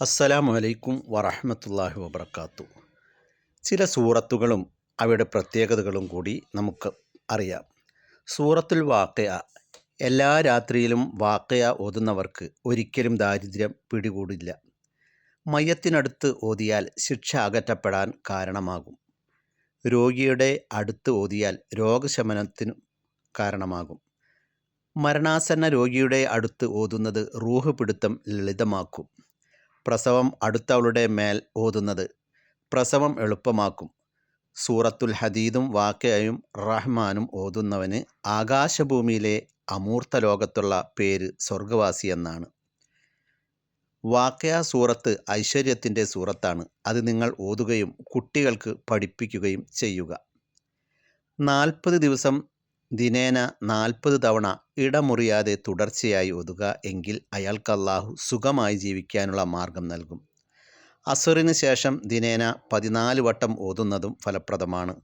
അസ്സലാമു അലൈക്കും വറഹമത്തല്ലാഹി വബർക്കാത്തു ചില സൂറത്തുകളും അവയുടെ പ്രത്യേകതകളും കൂടി നമുക്ക് അറിയാം. സൂറത്തുൽ വാക്കയ എല്ലാ രാത്രിയിലും വാക്കയ ഓതുന്നവർക്ക് ഒരിക്കലും ദാരിദ്ര്യം പിടികൂടില്ല. മയത്തിനടുത്ത് ഓതിയാൽ ശിക്ഷ അകറ്റപ്പെടാൻ കാരണമാകും. രോഗിയുടെ അടുത്ത് ഓതിയാൽ രോഗശമനത്തിനു കാരണമാകും. മരണാസന്ന രോഗിയുടെ അടുത്ത് ഓതുന്നത് റൂഹ് പിടുത്തം ലളിതമാക്കും. പ്രസവം അടുത്തവളുടെ മേൽ ഓതുന്നത്. പ്രസവം എളുപ്പമാക്കും. സൂറത്തുൽ ഹദീദും വാക്കയും റഹ്മാനും ഓതുന്നവന് ആകാശഭൂമിയിലെ അമൂർത്ത ലോകത്തുള്ള പേര് സ്വർഗവാസി എന്നാണ്. വാക്കയ സൂറത്ത് ഐശ്വര്യത്തിന്റെ സൂറത്താണ്. അത് നിങ്ങൾ ഓതുകയും കുട്ടികൾക്ക് പഠിപ്പിക്കുകയും ചെയ്യുക. നാൽപ്പത് ദിവസം ദിനേന നാൽപ്പത് തവണ ഇടമുറിയാതെ തുടർച്ചയായി ഒതുക എങ്കിൽ അയാൾക്ക് സുഖമായി ജീവിക്കാനുള്ള മാർഗം നൽകും. അസുറിന് ശേഷം ദിനേന പതിനാല് വട്ടം ഓതുന്നതും ഫലപ്രദമാണ്.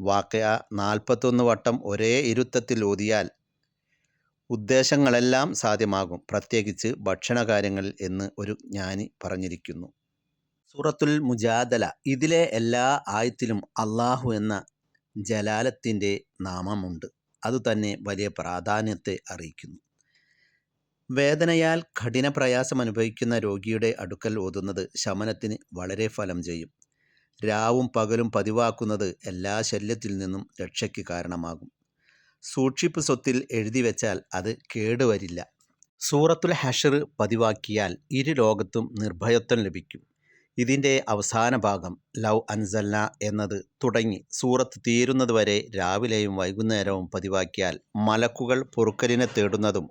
വാക്കയ നാൽപ്പത്തൊന്ന് വട്ടം ഒരേ ഇരുത്തത്തിൽ ഓതിയാൽ ഉദ്ദേശങ്ങളെല്ലാം സാധ്യമാകും. പ്രത്യേകിച്ച് ഭക്ഷണകാര്യങ്ങളിൽ എന്ന് ഒരു ജ്ഞാനി പറഞ്ഞിരിക്കുന്നു. സൂറത്തുൽ മുജാദല ഇതിലെ എല്ലാ ആയത്തിലും അള്ളാഹു എന്ന ജലാലത്തിന്റെ നാമമുണ്ട്. അതുതന്നെ വലിയ പ്രാധാന്യത്തെ അറിയിക്കുന്നു. വേദനയാൽ കഠിന പ്രയാസം അനുഭവിക്കുന്ന രോഗിയുടെ അടുക്കൽ ഓതുന്നത് ശമനത്തിന് വളരെ ഫലം ചെയ്യും. രാവും പകലും പതിവാക്കുന്നത് എല്ലാ ശല്യത്തിൽ നിന്നും രക്ഷയ്ക്ക് കാരണമാകും. സൂക്ഷിപ്പ് സ്വത്തിൽ എഴുതി വെച്ചാൽ അത് കേടുവരില്ല. സൂറത്തുൽ ഹഷർ പതിവാക്കിയാൽ ഇരു ലോകത്തും നിർഭയത്വം ലഭിക്കും. ഇതിന്റെ അവസാന ഭാഗം ലൗ അൻസല്ല എന്നത് തുടങ്ങി. സൂറത്ത് തീരുന്നതുവരെ രാവിലെയും വൈകുന്നേരവും പതിവാക്കിയാൽ മലക്കുകൾ പൊറുക്കലിനെ തേടുന്നതും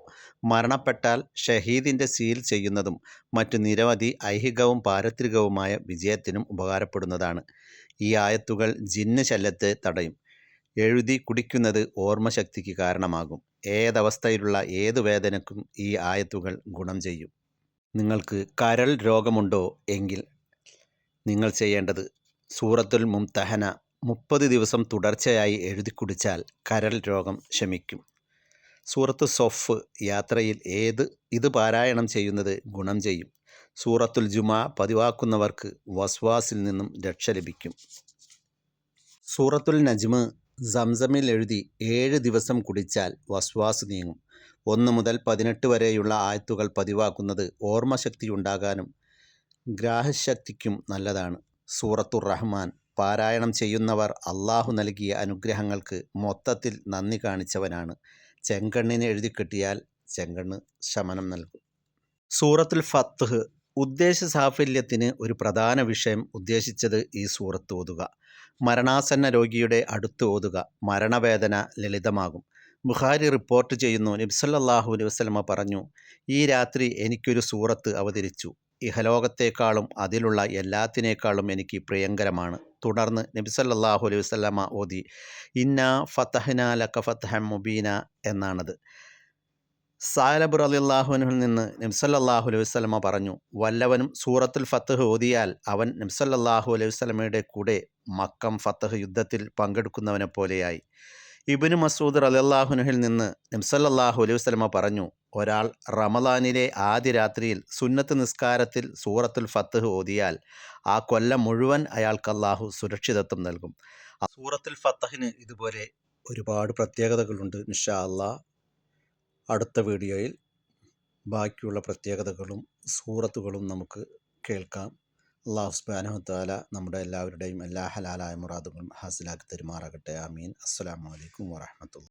മരണപ്പെട്ടാൽ ഷഹീദിന്റെ സീൽ ചെയ്യുന്നതും മറ്റു നിരവധി ഐഹികവും പാരത്രികവുമായ വിജയത്തിനും ഉപകാരപ്പെടുന്നതാണ്. ഈ ആയത്തുകൾ ജിന്ന് ശല്യത്തെ തടയും. എഴുതി കുടിക്കുന്നത് ഓർമ്മശക്തിക്ക് കാരണമാകും. ഏതവസ്ഥയിലുള്ള ഏതു വേദനക്കും ഈ ആയത്തുകൾ ഗുണം ചെയ്യും. നിങ്ങൾക്ക് കരൾ രോഗമുണ്ടോ? എങ്കിൽ നിങ്ങൾ ചെയ്യേണ്ടത് സൂറത്തുൽ മുംതഹന മുപ്പത് ദിവസം തുടർച്ചയായി എഴുതി കുടിച്ചാൽ കരൾ രോഗം ശമിക്കും. സൂറത്ത് സൊഫ് യാത്രയിൽ ഏത് ഇത് പാരായണം ചെയ്യുന്നത് ഗുണം ചെയ്യും. സൂറത്തുൽ ജുമാ പതിവാക്കുന്നവർക്ക് വസ്വാസിൽ നിന്നും രക്ഷ ലഭിക്കും. സൂറത്തുൽ നജ്മ് സംസമിൽ എഴുതി ഏഴ് ദിവസം കുടിച്ചാൽ വസ്വാസ് നീങ്ങും. ഒന്ന് മുതൽ പതിനെട്ട് വരെയുള്ള ആയത്തുകൾ പതിവാക്കുന്നത് ഓർമ്മശക്തി ഉണ്ടാകാനും ഗ്രാഹശക്തിക്കും നല്ലതാണ്. സൂറത്തുർ റഹ്മാൻ പാരായണം ചെയ്യുന്നവർ അള്ളാഹു നൽകിയ അനുഗ്രഹങ്ങൾക്ക് മൊത്തത്തിൽ നന്ദി കാണിച്ചവനാണ്. ചെങ്കണ്ണിനെ എഴുതി കിട്ടിയാൽ ചെങ്കണ്ണ് ശമനം നൽകും. സൂറത്തുൽ ഫത്ഹ് ഉദ്ദേശ സാഫല്യത്തിന് ഒരു പ്രധാന വിഷയം ഉദ്ദേശിച്ചത് ഈ സൂറത്ത് ഓതുക. മരണാസന്ന രോഗിയുടെ അടുത്ത് ഓതുക. മരണവേദന ലളിതമാകും. ബുഖാരി റിപ്പോർട്ട് ചെയ്യുന്നു നബ്സല്ലാഹു അലൈഹി പറഞ്ഞു ഈ രാത്രി എനിക്കൊരു സൂറത്ത് അവതരിച്ചു. ഇഹലോകത്തേക്കാളും അതിലുള്ള എല്ലാത്തിനേക്കാളും എനിക്ക് പ്രിയങ്കരമാണ്. തുടർന്ന് നബിസല്ലാഹു അലൈഹി വസ്ലമ ഓതി ഇന്ന ഫത്തഹന ലക്ക ഫത്തഹം മുബീന എന്നാണത്. സാലബുർ അലിള്ളാഹുവിനിൽ നിന്ന് നബ്സല്ലാഹു അലൈഹി വസ്ലമ പറഞ്ഞു വല്ലവനും സൂറത്തുൽ ഫത്തഹ് ഓതിയാൽ അവൻ നബ്സല്ലാഹു അലൈഹി വസ്ലമയുടെ കൂടെ മക്കം ഫത്തഹ് യുദ്ധത്തിൽ പങ്കെടുക്കുന്നവനെ പോലെയായി. ഇബിന് മസൂദ് അലിള്ളാഹുനുഹിൽ നിന്ന് നിംസല്ലാഹു അലൈഹി വസ്ലമ പറഞ്ഞു ഒരാൾ റമദാനിലെ ആദ്യ രാത്രിയിൽ സുന്നത്ത് നിസ്കാരത്തിൽ സൂറത്തുൽ ഫത്തഹ് ഓതിയാൽ ആ കൊല്ലം മുഴുവൻ അയാൾക്ക് അള്ളാഹു സുരക്ഷിതത്വം നൽകും. സൂറത്തുൽ ഫത്തഹിന് ഇതുപോലെ ഒരുപാട് പ്രത്യേകതകളുണ്ട് നിഷാ അടുത്ത വീഡിയോയിൽ ബാക്കിയുള്ള പ്രത്യേകതകളും സൂറത്തുകളും നമുക്ക് കേൾക്കാം. അള്ളാഹു സുബാനഹു താല നമ്മുടെ എല്ലാവരുടെയും എല്ലാ ഹലാലായ മുറാദുകളും ഹാസിലാക്കി തരുമാറാകട്ടെ. ആമീൻ. അസ്സാം വലൈക്കും വാഹമത്തുള്ള